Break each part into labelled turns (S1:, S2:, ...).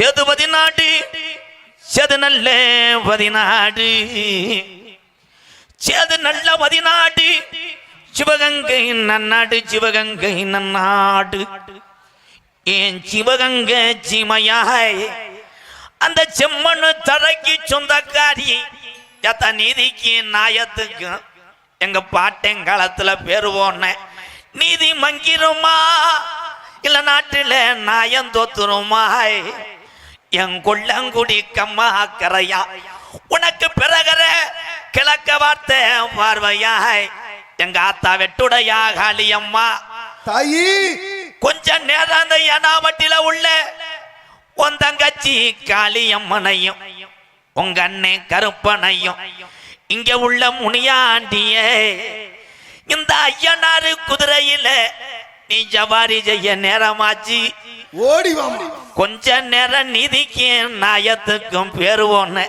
S1: சேதுபதி நாடு சேது நல்ல பதினாடு. சேது நல்ல பதினாடு சிவகங்கை நன்னாடு சிவகங்கை நன்னாடு. ஏன் சிவகங்கை சிமையாய்? அந்த செம்மண்ணு தரைக்கு சொந்தக்காரி எத்த நீதிக்கு நாயத்துக்கு. எங்க பாட்டெங்காலத்துல பேரு போன நீதி மங்கிருமா? இல்ல நாட்டுல நாயம் தோத்துருமாய்? என் கொள்ளங்குடி கம்மா கரையா. உனக்கு பிறகர கிழக்க வார்த்தை பார்வையாய். எங்க ஆத்தா வெட்டுடையா காளியம்மா
S2: தாயி!
S1: கொஞ்ச நேரம் அந்த ஏனாவட்டில உள்ள உன் தங்கச்சி காளியம்மனையும் உங்க அண்ணன் கருப்பனையும். இங்க உள்ள முனியாண்டிய இந்த ஐயனாரு குதிரையில நீ ஜவாரி செய்ய நேரமாச்சு.
S2: ஓடி
S1: கொஞ்ச நேரம் நிதிக்கு நாயத்துக்கும் பேருவோன்னு.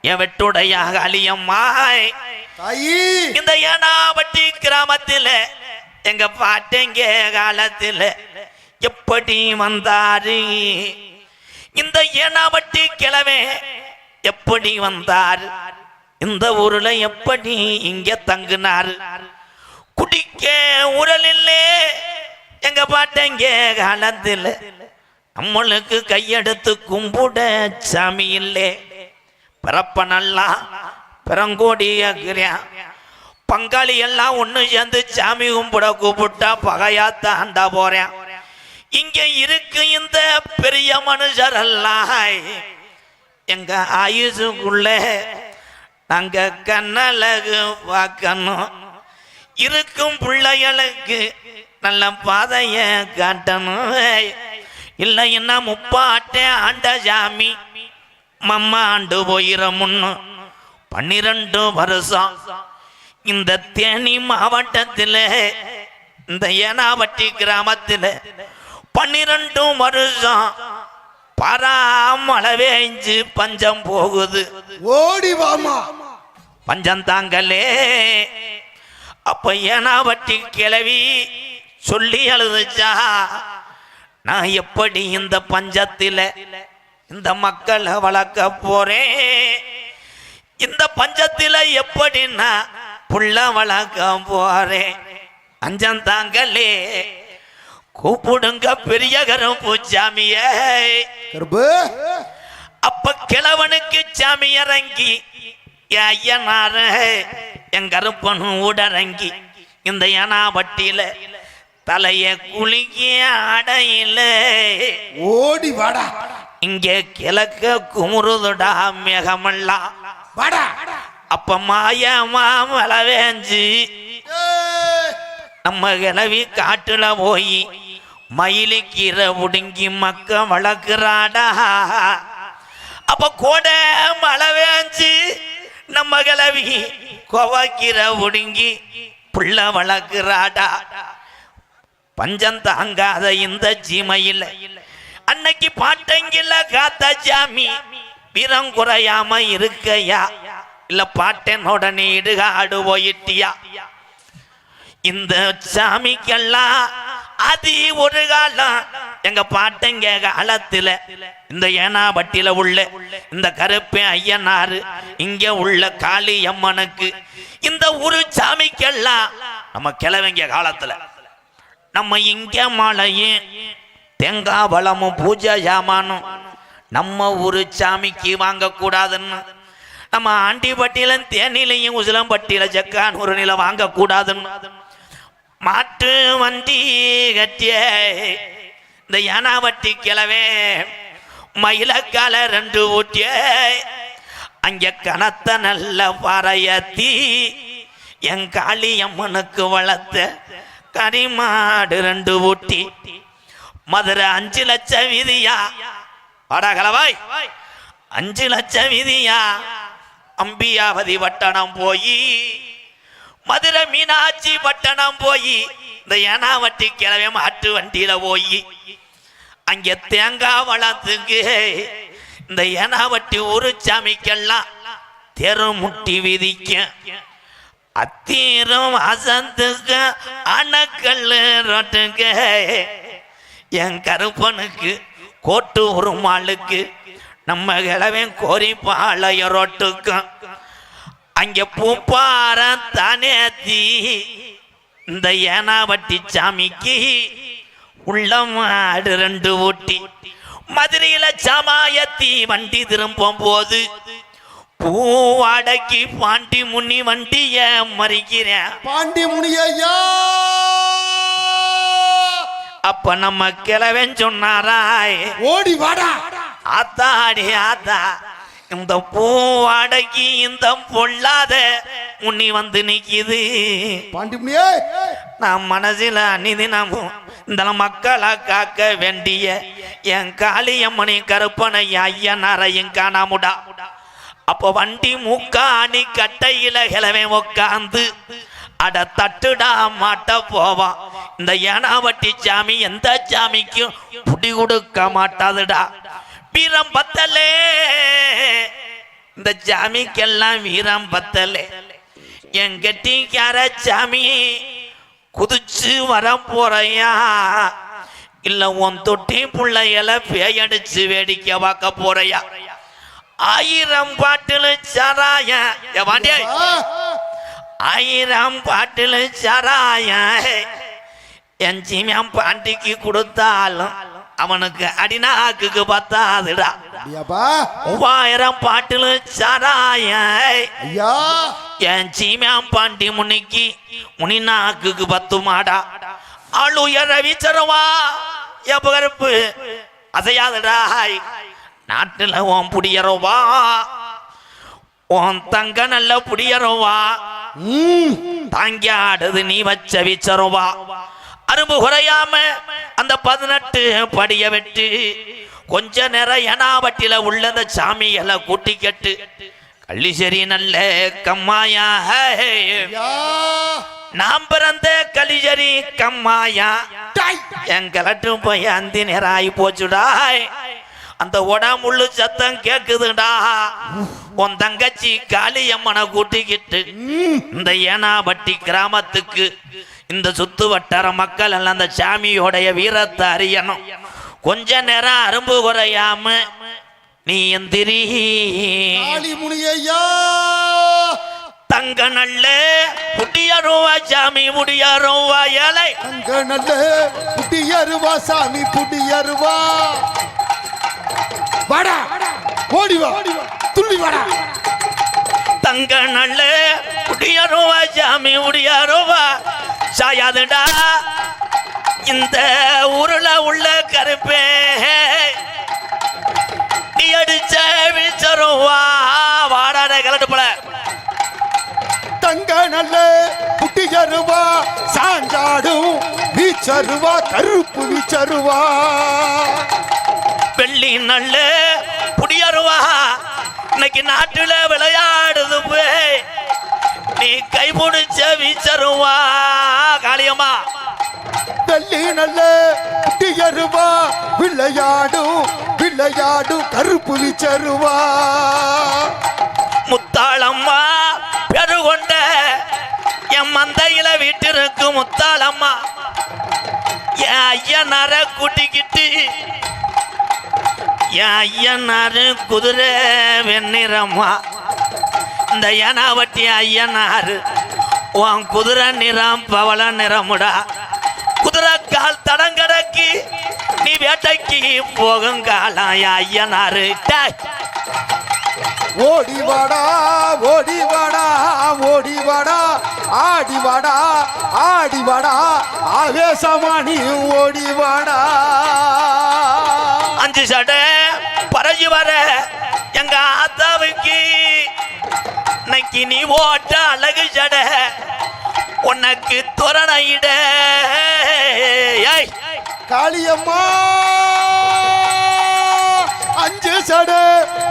S1: என் வெட்டுடைய காளியம்மாய்
S2: தாயி.
S1: இந்த ஏனாவட்டி கிராமத்துல எங்க பாட்டெங்க காலத்துல எப்படி வந்தாரு? இந்த ஏனாவட்டி கிழமை எப்படி வந்தாரு? இந்த ஊர்ல எப்படி இங்க தங்குனாரு? குடிக்க உரல் இல்லே. எங்க பாட்டெங்க காலத்தில்? நம்மளுக்கு கையெடுத்து கும்பிட சாமி இல்லே. பிறப்ப நல்லா பிறங்கோடியாக்குறேன் பங்காளி எல்லாம் ஒன்று சேர்ந்து சாமி கும்பிட கூப்பிட்டா பகையா தாண்டா போறேன் இங்க இருக்கு இந்த பெரிய மனுஷர் எல்லாம். எங்க ஆயுசுக்குள்ள நாங்க கண்ணழகு பார்க்கணும். இருக்கும் பிள்ளைகளுக்கு நல்ல பாதைய காட்டணும் இல்லைன்னா முப்பாட்டே ஆண்ட சாமி மம்மா ஆண்டு போயிர முன்னு பன்னிரண்டு வருஷம். இந்த தேனி மாவட்டத்தில் இந்த ஏனாவட்டி கிராமத்தில் பன்னிரண்டு வருஷம் பராமழை வேஞ்சு பஞ்சம் போகுது.
S2: ஓடி வாமா.
S1: பஞ்சம் தாங்களே அப்ப ஏனாவட்டி கிளவி சொல்லி அழுதுச்சா நான் எப்படி இந்த பஞ்சத்தில இந்த மக்களை வளர்க்க போறேன்? இந்த பஞ்சத்தில எப்படி நான் புள்ள வளர்க்க போறேன்? அஞ்சம் தாங்களே கூப்பிடுங்க பெரிய கரும்பு சாமியே
S2: கருப்பு.
S1: அப்ப கிழவனுக்கு சாமி இறங்கி என் ஐயனார என் கருப்பனும் உடறங்கி இந்த ஏனாவட்டியில தலைய குலுக்கிய அடையில
S2: ஓடி வாடா.
S1: இங்க கிழக்க குமுறுதுடா மேகமெல்லாம்
S2: வாடா.
S1: அப்ப மாயமா மழை வேஞ்சு நம்ம கிளவி காட்டுல போய் மயிலுக்கீரை உடுங்கி மக்க வளர்க்குறாடா. அப்ப கூட மழை வேஞ்சு நம்ம கிளவி கோவக்கீரை உடுங்கி புள்ள வளர்க்குறாடா. பஞ்சம் தாங்காத இந்த ஜீமையில். அன்னைக்கு பாட்டங்கில காத்த சாமி வீரம் குறையாம இருக்கையா? இல்ல பாட்டன் உடனே இடுகாடு போயிட்டியா இந்த சாமிக்கெல்லாம் அது ஒரு காலம். எங்க பாட்டங்க காலத்துல இந்த ஏனாபட்டியில உள்ள இந்த கருப்பே ஐயனாரு இங்க உள்ள காளி அம்மனுக்கு இந்த ஒரு சாமிக்கெல்லாம் நம்ம கிழவங்க காலத்துல. நம்ம இங்க மழையும் தேங்காய் பழமும் பூஜை ஜாமானும் நம்ம ஊரு சாமிக்கு வாங்கக்கூடாதுன்னு. நம்ம ஆண்டிப்பட்டியிலும் தேனிலையும் உசிலம்பட்டியில ஜக்கானூர் நில வாங்கக்கூடாதுன்னு. மாட்டு வண்டி கட்டிய இந்த யானாவட்டி கிழவே மயிலக்கால ரெண்டு ஊட்டிய. அங்க கனத்த நல்ல பாறையத்தி என் காளி அம்மனுக்கு வளர்த்த கரிமாடு ரெண்டு ஊட்டி. மதுரை அஞ்சு லட்சம் விதியா? வாடா கலவாய். அஞ்சு லட்சம் விதியா? அம்பியாவதி வட்டணம் போய். மதுரை மீனாட்சி பட்டணம் போய். இந்த ஏனாவட்டி கிழமை மாட்டு வண்டியில போய். அங்கே தேங்காய் வளர்த்துக்கு இந்த ஏனாவட்டி ஒரு சாமிக்கெல்லாம் தெரு முட்டி விதிக்க. அத்தீரம் அசந்துக்கு அணக்கல் ரொட்டுங்க என் கருப்பனுக்கு கோட்டு உருமாளுக்கு நம்ம கிழவன் கோரிப்பாளைய ரொட்டுக்கும். அங்கே பூப்பார தானே தீ இந்த ஏனாவட்டி சாமிக்கு உள்ளம் மாடு ரெண்டு ஊட்டி. மதுரையில் சமாயத்தி வண்டி திரும்பும் போது பூவாடைக்கு பாண்டி முன்னி வண்டிய மறிக்கிறேன்
S2: பாண்டி முனியா
S1: அப்ப நம்ம கிழவன் சொன்னாராய்
S2: ஓடி வாடா!
S1: ஆத்தாடி ஆத்தா இந்த பூவாடைக்கு இந்த பொல்லாத முன்னி வந்து நிக்குது.
S2: பாண்டி முனியே!
S1: நான் மனசில் அனிதினமும் இந்த மக்களை காக்க வேண்டிய என் காளியம்மணி கருப்பனை ஐயனாரையும் காணாமுடா. அப்போ வண்டி மூக்காணி கட்டையில கிளவே உக்காந்து அட தட்டுடா மாட்ட போவான் இந்த ஏனாவட்டி சாமி எந்த சாமிக்கும் புடி கொடுக்க மாட்டாதுடா. வீரம் பத்தலே. இந்த சாமிக்கெல்லாம் வீரம் பத்தலே. என் கட்டிக்கார சாமி குதிச்சு வர போறையா. இல்ல உன் தொட்டி பிள்ளைகளை பேயடிச்சு வேடிக்கை பார்க்க போறையா. ஆயிரம் பாட்டுல சாராய.
S2: ஆ,
S1: ஆயிரம் பாட்டுல சாராய. என் சீமியம் பாண்டிக்கு கொடுத்தாலும் அவனுக்கு அடிநாக்குக்கு பத்தாதுடா. மூவாயிரம் பாட்டுல சாராய. என் சீமியாம் பாண்டி முன்னிக்கு முனிநாக்குக்கு பத்து மாடா ஆளு ரவி சரவா எப்ப கருப்பு அசையாதடா. நாட்டுல உன் புடியறவா? உன் தங்க நல்ல புடியறவா? தாங்கி ஆடுது நீ வச்ச விச்சரவா அரும்பு குறையாம அந்த பதினெட்டு படிய வெட்டு கொஞ்ச நேரம் ஏனாவட்டில உள்ள அந்த சாமிகளை கூட்டிக்கட்டு கள்ளிசேரி நல்ல கம்மாயா நாம் பிறந்த கலிஜரி கம்மாயா. கலட்டும் போய் அந்தி நேராகி போச்சுடாய். அந்த உடம்புள்ளு சத்தம் கேக்குதுடா. உன் தங்கச்சி காளியம்மனை கூட்டிக்கிட்டு இந்த ஏனாபட்டி கிராமத்துக்கு இந்த சுத்து வட்டார மக்கள் எல்லாம் அந்த சாமியோடைய வீரத்தை அறியணும். கொஞ்ச நேரம் அரும்பு குறையாம நீ எந்திரி. தங்க நல்ல முடியருவா சாமி முடியருவா ஏழை
S2: அங்க நல்ல புடியருவா சாமி புடியருவா வாடா. ஓடி வா. துள்ளி வாடா.
S1: தங்க நல்ல முடியருவா சாமி முடியருவா சாயாதுடா. இந்த ஊருல உள்ள கருப்பே. நீ அடிச்ச விழிச்சருவா. வாடாட கலட்டு போல.
S2: தங்க நல்ல புட்டியருவா சாஞ்சாடும் வீச்சருவா கருப்பு வீச்சருவா.
S1: வெள்ளி நல்ல புடியருவா. இன்னைக்கு நாட்டுல விளையாடுது போய் நீ கை பிடிச்ச வீச்சருவா. காளியம்மா.
S2: வெள்ளி நல்ல புட்டியருவா விளையாடும் விளையாடும் கருப்பு வீச்சருவா.
S1: முத்தாளம்மா பெருகொண்ட என் மந்தையில வீட்டிற்கு முத்தாளம்மா. என் ஐயனார கூட்டிக்கிட்டு ஐயனாரு குதிரை வெண்ணிறம்மா இந்த ஏனாவட்டி ஐயனாரு உன் குதிரை நிறம் பவள நிறமுடா. குதிரை கால் தடங்கடக்கி நீ வேட்டைக்கு போகும் காலாய் ஐயனாரு. ஓடிவாடா
S2: ஓடி ஓடிவாடா ஓடி ஆடிவாடா ஆவேசமா நீ ஆடி
S1: அஞ்சு சடை பறஞ்சு வர எங்க ஆத்தாவுக்கு. இன்னைக்கு நீ ஓட்ட அழகு சடை உனக்கு ஏய்.
S2: காளியம்மா அஞ்சு சடை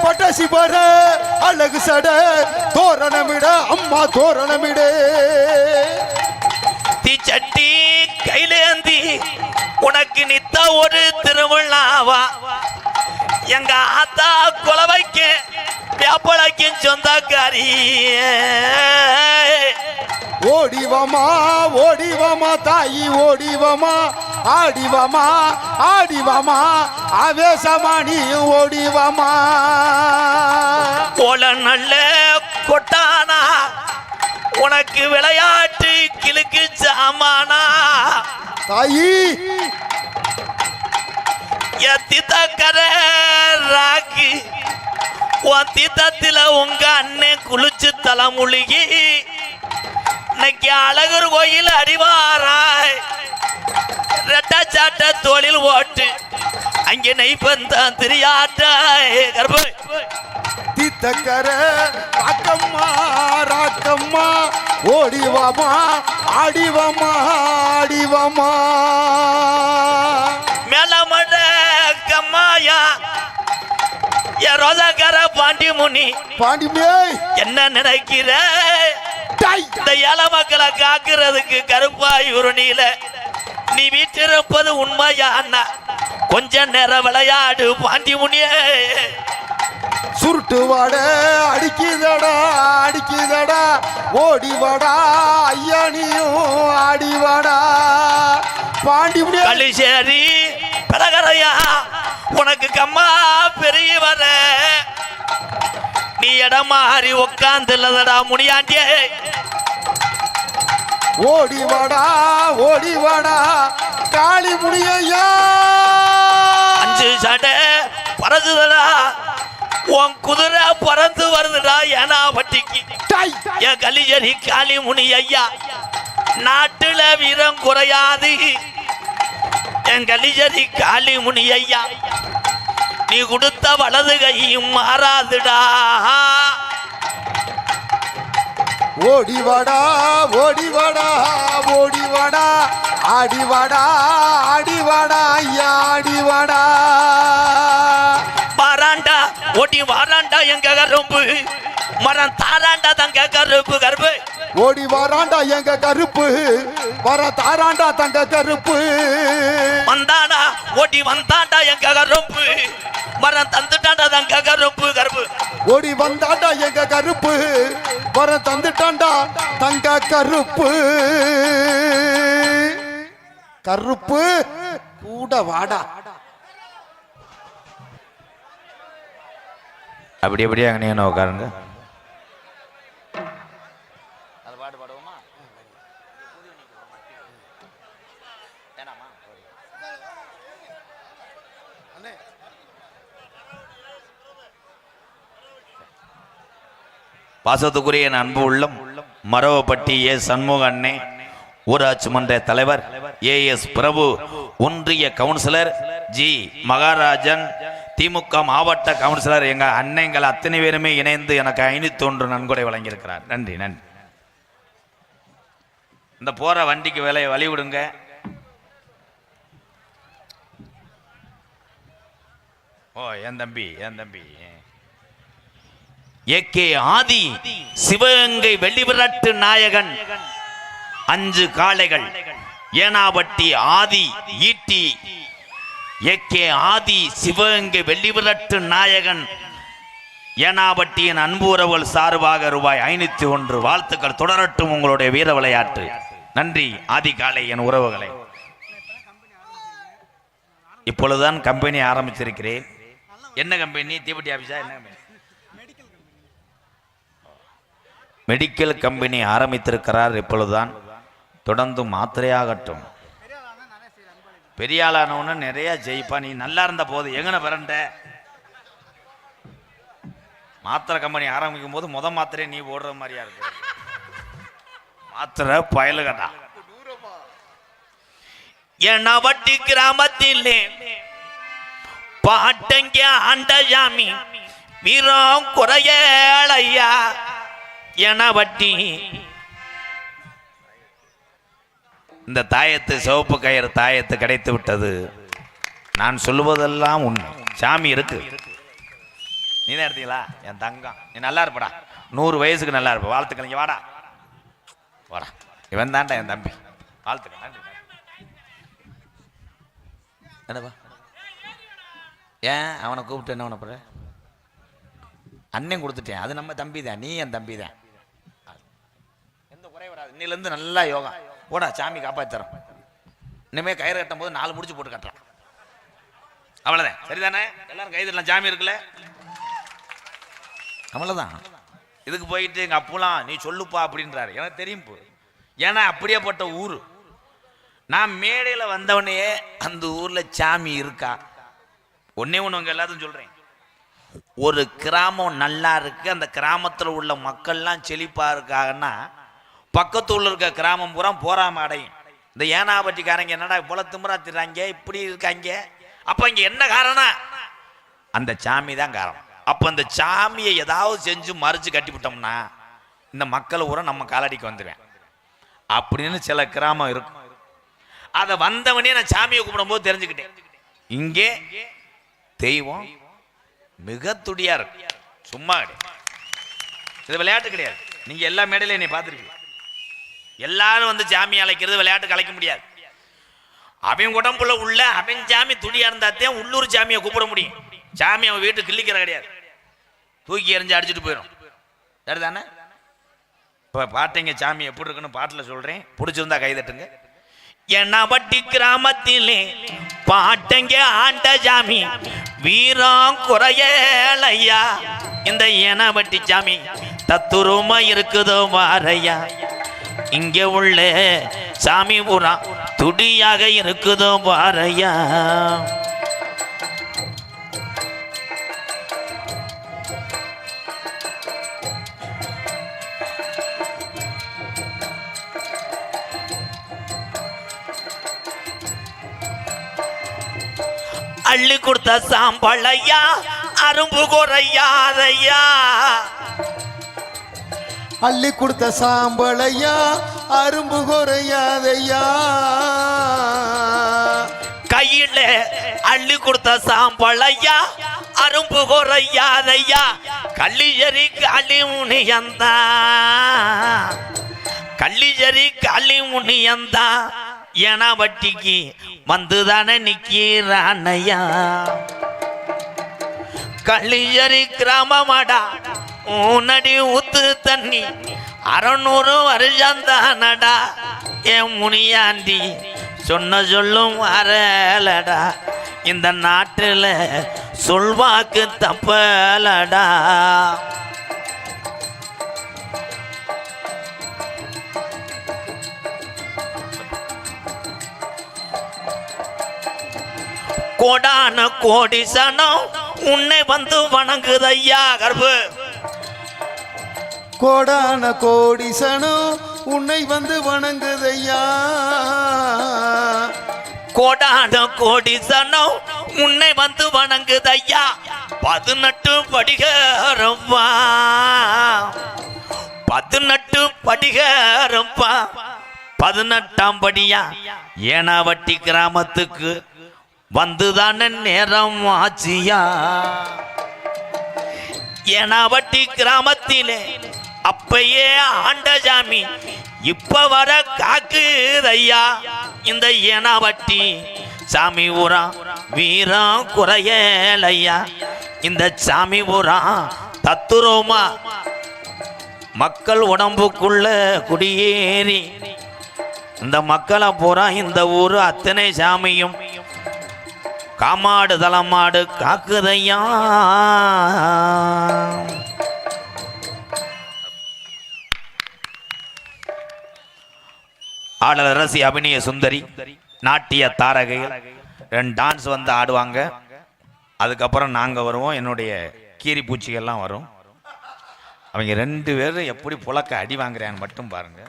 S2: பட்டாசி பர அழகு சடை தோரணமிட அம்மா தோரணமிடு.
S1: தீச்சட்டி கையிலேந்தி உனக்கு நித்த ஒரு திருவிழாவா? எங்க ஆத்தா குலவைக்கு வேப்பளைக்கும் சொந்தக்காரி.
S2: ஓடிவமா ஓடிவமா தாயி ஓடிவமா ஆடிவமா ஆடிவமா ஆவேசமா ஓடிவமா.
S1: போல நல்ல கொட்டானா உனக்கு விளையாட்டு கிழக்கு சாமானா
S2: தாயி.
S1: எத்தித்தக்கர ராக்கி உன் தீத்தத்துல உங்க அண்ணன் குளிச்சு தலைமுழுகி. இன்னைக்கு அழகர் கோயில் அடிவாராய். ரெட்டச்சாட்ட தொழில் ஓட்டு. அங்கே நெய்பந்தான் திரியாட்டாய் கர்ப்பம்
S2: தித்தக்கர ராக்கம்மா ராக்கம்மா ஓடிவாமா ஆடிவமா ஆடிவமா.
S1: மேலமட கம்மாயா ரோஜாக்கார பாண்டி முனி
S2: பாண்டிமே.
S1: என்ன நினைக்கிற? இந்த ஏழை மக்களை காக்கிறதுக்கு கருப்பாய் உருணியில நீ வீட்டிருப்பது உண்மையா அண்ணா? கொஞ்ச நேரம் விளையாடு பாண்டி முனியே
S2: சுருட்டு வாட அடிக்குதடா அடிக்குதடா. ஓடி வாடா ஐயா நீயும் ஆடி வாடா. பாண்டி முடியா
S1: களிசேரி பலகரையா உனக்கு கம்மா பெரிய வர. நீ இடம் மாறி உக்காந்துலதடா முனியாண்டியே.
S2: ஓடி வாடா ஓடி வாடா. காளி முடியா
S1: அஞ்சு சடை பறந்துதடா உன் குதிரை பறந்து வருதுடா ஏனா வட்டிக்கு
S2: டாய்
S1: என் கலிஜரி காளி முனி ஐயா நாட்டுல வீரம் குறையாது. என் கலிஜரி காளி முனி ஐயா நீ கொடுத்த வலது கையும் மாறாதுடா.
S2: ஓடி வாடா ஓடி வாடா ஓடி வாடா ஆடி வாடா ஆடி வாடா ஐயா ஆடி வாடா
S1: வாராண்டா எங்க கரும்பு? மரம் தாராண்டா தங்க கருப்பு கருப்பு
S2: ஓடி வாராண்டா எங்க கருப்பு? வர தாராண்டா தங்க கருப்பு.
S1: வந்தாடா ஓட்டி வந்தாண்டா எங்க கரும்பு? மரம் தந்துட்டாண்டா தங்க கருப்பு கருப்பு
S2: ஓடி வந்தாண்டா எங்க கருப்பு? வர தந்துட்டாண்டா தங்க கருப்பு. கருப்பு கூட வாடா.
S1: அப்படி அப்படியே அங்கே உட்காருங்க பாசத்துக்குரிய என் அன்பு உள்ளம் மரவப்பட்டி ஏ சண்முக அண்ணே ஊராட்சி மன்ற தலைவர் ஏ எஸ் பிரபு ஒன்றிய கவுன்சிலர் ஜி மகாராஜன் திமுக மாவட்ட கவுன்சிலர் எங்க அன்னைங்கள் அத்தனை பேருமே இணைந்து எனக்கு ஐநூத்தி ஒன்று நன்கொடை வழங்கியிருக்கிறார். நன்றி நன்றி. இந்த போற வண்டிக்கு விலையை வழி விடுங்க ஓ என் தம்பி என் தம்பி? ஏகே ஆதி சிவகங்கை வெள்ளிவிரட்டு நாயகன் அஞ்சு காளைகள் ஏனாவட்டி ஆதி ஈட்டி ஏகே ஆதி சிவகங்கை வெள்ளிவிரட்டு நாயகன். ஏனாவட்டியின் அன்பு உறவுகள் சார்பாக ரூபாய் ஐநூத்தி ஒன்று வாழ்த்துக்கள். தொடரட்டும் உங்களுடைய வீர விளையாட்டு. நன்றி ஆதிகாலை என் உறவுகளை. இப்பொழுதுதான் கம்பெனி ஆரம்பிச்சிருக்கிறேன் என்ன கம்பெனி? தீபட்டி ஆபீஸா? என்ன கம்பெனி? மெடிக்கல் கம்பெனி ஆரம்பித்திருக்கிறார் இப்பொழுதுதான். தொடர்ந்து மாத்திரையாகட்டும். பெரிய ஆளானவனு நிறைய ஜெயிப்பா. நீ நல்லா இருந்த போது. எங்கன பிறண்ட? மாத்திரை கம்பெனி ஆரம்பிக்கும் போது முத மாத்திரையை நீ ஓடுற மாதிரியா இருக்கு. மாத்திரை பயலுகடா என்ன வட்டி கிராமத்திலே? பாட்டங்க ஆண்டஜாமி வீரம் குறையலையா என வட்டி இந்த தாயத்து சிவப்பு கயிறு தாயத்து கிடைத்து விட்டது. நான் சொல்லுவதெல்லாம் உண்மை. சாமி இருக்கு. நீ தான் எடுத்தீங்களா? என் தங்கம். நீ நல்லா இருப்படா. நூறு வயசுக்கு நல்லா இருப்ப. வாழ்த்துக்கள். இங்கே வாடா. வாடா. இவன் தான்டா என் தம்பி. வாழ்த்துக்கள். நன்றி. என்னப்பா? ஏன் அவனை கூப்பிட்டு என்ன பண்ண போற? அண்ணன் கொடுத்துட்டேன். அது நம்ம தம்பி தான் நீ என் தம்பி தான் எந்த குறை வராது. இன்னிலேருந்து நல்லா யோகா. போடா சாமி காப்பாத்துறோம் இனிமேல் கயிறு கட்டும் போது நாலு முடிச்சு போட்டு கட்டுறான் அவ்வளோதான் சரிதானே? எல்லாரும் கைதுலாம் சாமி இருக்குல்ல? அவ்வளோதான் இதுக்கு போயிட்டு எங்கள் அப்புலாம் நீ சொல்லுப்பா அப்படின்றாரு. எனக்கு தெரியும் ஏன்னா அப்படியேப்பட்ட ஊர். நான் மேடையில் வந்தவனையே அந்த ஊரில் சாமி இருக்கா? ஒன்னே ஒன்று உங்கள் எல்லாத்தையும் சொல்கிறேன் ஒரு கிராமம் நல்லா இருக்கு. அந்த கிராமத்தில் உள்ள மக்கள்லாம் செழிப்பா இருக்காங்கன்னா பக்கத்தூரில் இருக்க கிராமம் பூரா போராம அடையும். இந்த ஏனாபட்டிக்காரங்க என்னடா இவ்வளோ திமுறா திறாங்க இப்படி இருக்காங்க? அப்போ இங்கே என்ன காரணம்? அந்த சாமி தான் காரணம். அப்போ அந்த சாமியை ஏதாவது செஞ்சு மறைச்சு கட்டிவிட்டோம்னா இந்த மக்கள் பூரா நம்ம காலடிக்கு வந்துடுவேன் அப்படின்னு சில கிராமம் இருக்கும். அதை வந்தவனே நான் சாமியை கும்பிடும்போது தெரிஞ்சுக்கிட்டேன். இங்கே தெய்வம் மிக துடியா இருக்கு. சும்மா கிடையாது. இது விளையாட்டு கிடையாது. நீங்கள் எல்லா மேடையில என்னை பார்த்துருக்கீங்க எல்லாரும் வந்து சாமி அழைக்கிறது விளையாட்டு கலைக்க முடியாது. அவன் உடம்புல உள்ள அவன் சாமி துடியா இருந்தாத்தான் உள்ளூர் சாமியை கூப்பிட முடியும். சாமி அவன் வீட்டு கிள்ளிக்கிற கிடையாது. தூக்கி எறிஞ்சு அடிச்சுட்டு போயிடும். சரிதானே? இப்போ பாட்டைங்க சாமி எப்படி இருக்குன்னு பாட்டில் சொல்றேன். பிடிச்சிருந்தா கை தட்டுங்க. வட்டி கிராமத்திலே பாட்டங்க ஆண்ட சாமி வீரம் குறையலையா? இந்த எண்ணாபட்டி சாமி தத்துருமா இருக்குதோ மாறையா இங்க உள்ள சாமி பூரா துடியாக இருக்குதோ பாறையா? அள்ளி கொடுத்த சாம்பழையா அரும்பு குறையாதையா
S2: அள்ளி கொடுத்த சாம்பளையா அரும்பு குறையாதையா?
S1: கையில அள்ளி கொடுத்த சாம்பளையா அரும்பு குறையாதையா? கள்ளியரி களி முனியந்தா கள்ளியரி களி முனியந்தா ஏனா வட்டிக்கு வந்துதானே நிக்கிறானையா? கள்ளியரி கிராமமாடா. ஊனடி ஊத்து தண்ணி. அறநூறு வருஷந்தானடா என் முனியாண்டி. சொன்ன சொல்லும் வரலடா. இந்த நாட்டில் சொல்வாக்கு தப்பலடா. கோடான கோடி சனம் உன்னை வந்து வணங்குதையா கர்ப்பு?
S2: கோடான கோடிசனம் உன்னை வந்து வணங்குதையா?
S1: கோடான கோடிசனம் உன்னை வந்து வணங்குதையா? பதினெட்டு படிகாரம்மா. பதினெட்டு படிகாரம்ப்பா பதினெட்டாம் படியா? ஏனாவட்டி கிராமத்துக்கு வந்துதானே நேரம் ஆச்சியா? ஏனாவட்டி கிராமத்திலே அப்பயே ஆண்ட சாமி இப்ப வர காக்குதையா? இந்த ஏனாவட்டி சாமி ஊரா வீரம் குறையலையா? இந்த சாமி ஊரா தத்துரோமா? மக்கள் உடம்புக்குள்ள குடியேறி. இந்த மக்களை பூரா இந்த ஊர் அத்தனை சாமியும். காமாடு தலமாடு காக்குதையா? ஆடலரசி அபிநய சுந்தரி நாட்டிய தாரகைகள். ரெண்டு டான்ஸ் வந்து ஆடுவாங்க. அதுக்கப்புறம் நாங்கள் வருவோம். என்னுடைய கீரி பூச்சிகள்லாம் வரும். அவங்க ரெண்டு பேரும் எப்படி புழக்க அடி வாங்குறான்னு மட்டும் பாருங்க.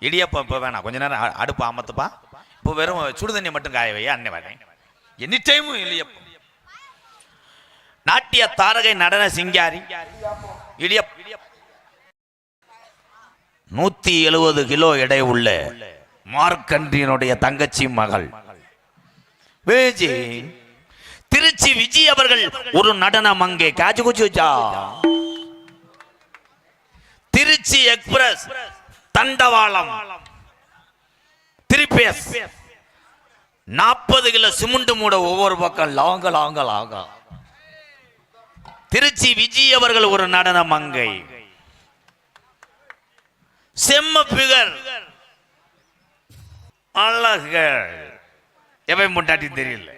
S1: இடியப்பம் இப்போ வேணாம். கொஞ்ச நேரம் அடுப்பு அமத்துப்பா. இப்போ வெறும் சுடுதண்ணி மட்டும் காய வையா அன்னை வரேன். எனி டைமும் இடியப்பம். நாட்டிய தாரகை நடன சிங்காரி இடியப் நூத்தி எழுபது கிலோ எடை உள்ள மார்க்கன்றியனுடைய தங்கச்சி மகள். வேஜி திருச்சி விஜய் அவர்கள் ஒரு நடனம் அங்கே. காச்சு குச்சி திருச்சி எக்ஸ்பிரஸ் தண்டவாளம். திருப்பேஸ். நாற்பது கிலோ சிமெண்ட் மூட ஒவ்வொரு பக்கம் லாங்க லாங்க லாங்க. திருச்சி விஜய் அவர்கள் ஒரு நடன மங்கை
S2: செம்ம பிகர். அழகர் எவை முட்டாட்டி தெரியல.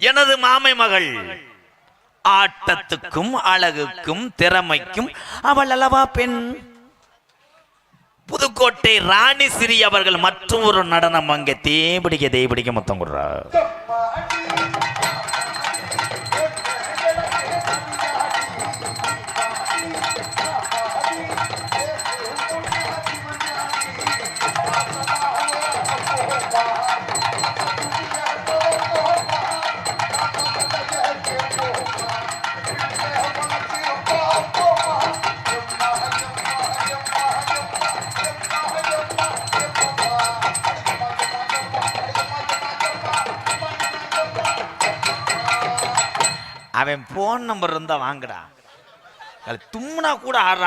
S2: எனது மாமை மகள். ஆட்டத்துக்கும் அழகுக்கும் திறமைக்கும் அவள் அல்லவா பெண்? புதுக்கோட்டை ராணி சிறி அவர்கள் மற்றும் ஒரு நடனம் அங்கே தேபிடிக்க தேபிடிக்க மொத்தம் கொடுறா அவன் போன் நம்பர் இருந்தா வாங்குடா. அது தும்முனா கூட ஆடுறான்.